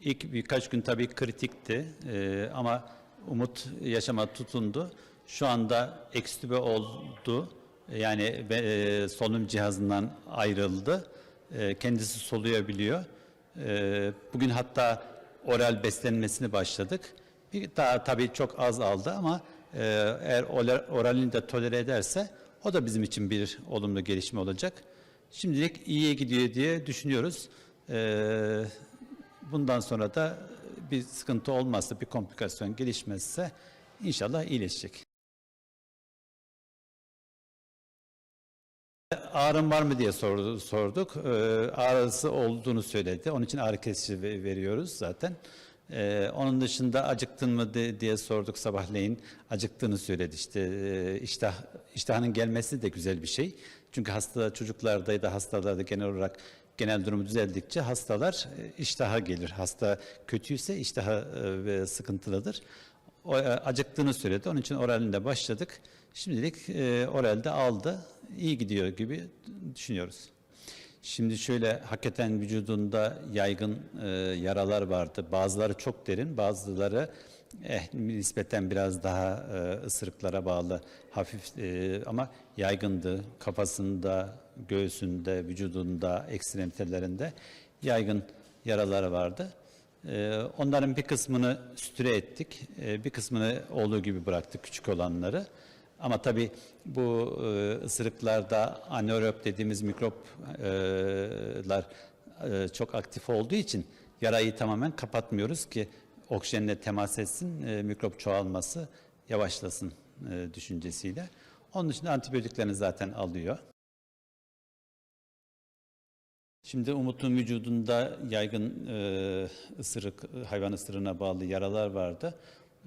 İlk birkaç gün tabii kritikti Ee, ama umut yaşama tutundu. Şu anda ekstübe oldu. Yani e, solunum cihazından ayrıldı. E, kendisi soluyabiliyor. E, bugün hatta oral beslenmesini başladık. Bir daha tabii çok az aldı ama e, eğer oral- oralini de tolere ederse o da bizim için bir olumlu gelişme olacak. Şimdilik iyiye gidiyor diye düşünüyoruz. E, bundan sonra da bir sıkıntı olmazsa, bir komplikasyon gelişmezse inşallah iyileşecek. Ağrım var mı diye sordu, sorduk. Ee, ağrısı olduğunu söyledi. Onun için ağrı kesici ve- veriyoruz zaten. Ee, onun dışında acıktın mı diye sorduk sabahleyin. Acıktığını söyledi. İşte e, iştah iştahının gelmesi de güzel bir şey. Çünkü hasta çocuklarda ya da hastalarda genel olarak genel durumu düzeldikçe hastalar e, iştaha gelir. Hasta kötüyse iştaha e, sıkıntılıdır. O, e, acıktığını söyledi. Onun için oralinde başladık. Şimdilik e, oralde aldı. İyi gidiyor gibi düşünüyoruz. Şimdi şöyle hakikaten vücudunda yaygın e, yaralar vardı. Bazıları çok derin, bazıları eh, nispeten biraz daha e, ısırıklara bağlı, hafif e, ama yaygındı. Kafasında, göğsünde, vücudunda, ekstremitelerinde yaygın yaraları vardı. Ee, Onların bir kısmını sütüre ettik, ee, bir kısmını olduğu gibi bıraktık küçük olanları. Ama tabii bu e, ısırıklarda anaerop dediğimiz mikroplar e, çok aktif olduğu için yarayı tamamen kapatmıyoruz ki oksijenle temas etsin, e, mikrop çoğalması yavaşlasın e, düşüncesiyle. Onun için antibiyotiklerini zaten alıyor. Şimdi Umut'un vücudunda yaygın e, ısırık, hayvan ısırığına bağlı yaralar vardı.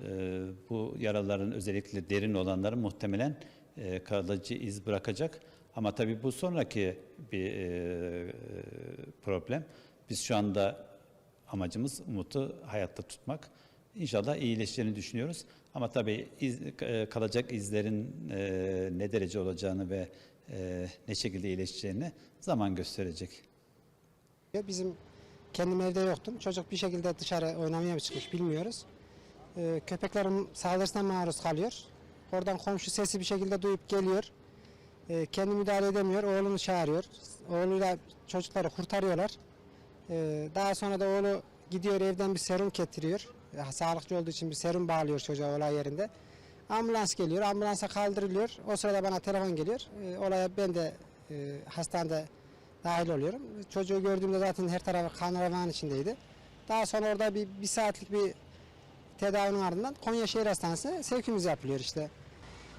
E, bu yaraların özellikle derin olanları muhtemelen e, kalıcı iz bırakacak. Ama tabii bu sonraki bir e, problem. Biz şu anda amacımız Umut'u hayatta tutmak. İnşallah iyileşeceğini düşünüyoruz. Ama tabii iz, e, kalacak izlerin ne derece olacağını ve ne şekilde iyileşeceğini zaman gösterecek. Bizim kendim evde yoktum. Çocuk bir şekilde dışarı oynamaya mı çıkmış bilmiyoruz. Ee, köpeklerin saldırısına maruz kalıyor. Oradan komşu sesi bir şekilde duyup geliyor. Ee, kendi müdahale edemiyor. Oğlunu çağırıyor. Oğluyla çocukları kurtarıyorlar. Ee, daha sonra da oğlu gidiyor evden bir serum getiriyor. Sağlıkçı olduğu için bir serum bağlıyor çocuğa olay yerinde. Ambulans geliyor. Ambulansa kaldırılıyor. O sırada bana telefon geliyor. Ee, olaya ben de e, hastanede dahil oluyorum. Çocuğu gördüğümde zaten her tarafı kan revan içindeydi. Daha sonra orada bir, bir saatlik bir tedavinin ardından Konya Şehir Hastanesi'ne sevkimiz yapılıyor işte.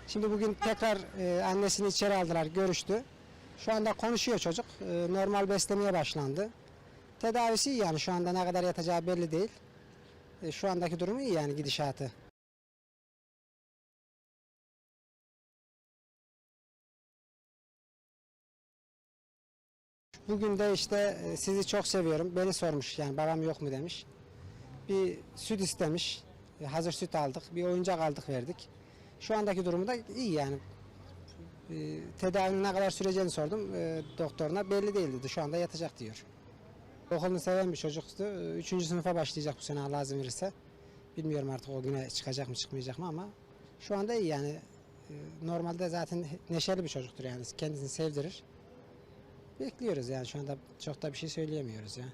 Şimdi bugün tekrar e, annesini içeri aldılar, görüştü. Şu anda konuşuyor çocuk. E, normal beslemeye başlandı. Tedavisi iyi yani şu anda ne kadar yatacağı belli değil. E, şu andaki durumu iyi yani gidişatı. Bugün de işte e, sizi çok seviyorum. Beni sormuş yani babam yok mu demiş. Bir süt istemiş. E, Hazır süt aldık. Bir oyuncak aldık verdik. Şu andaki durumu da iyi yani. E, Tedavinin ne kadar süreceğini sordum e, doktoruna. Belli değildi. Şu anda yatacak diyor. Okulunu seven bir çocuktu. E, Üçüncü sınıfa başlayacak bu sene Allah izin verirse. Bilmiyorum artık o güne çıkacak mı çıkmayacak mı ama şu anda iyi yani. E, Normalde zaten neşeli bir çocuktur yani. Kendisini sevdirir. Bekliyoruz yani şu anda çok da bir şey söyleyemiyoruz ya.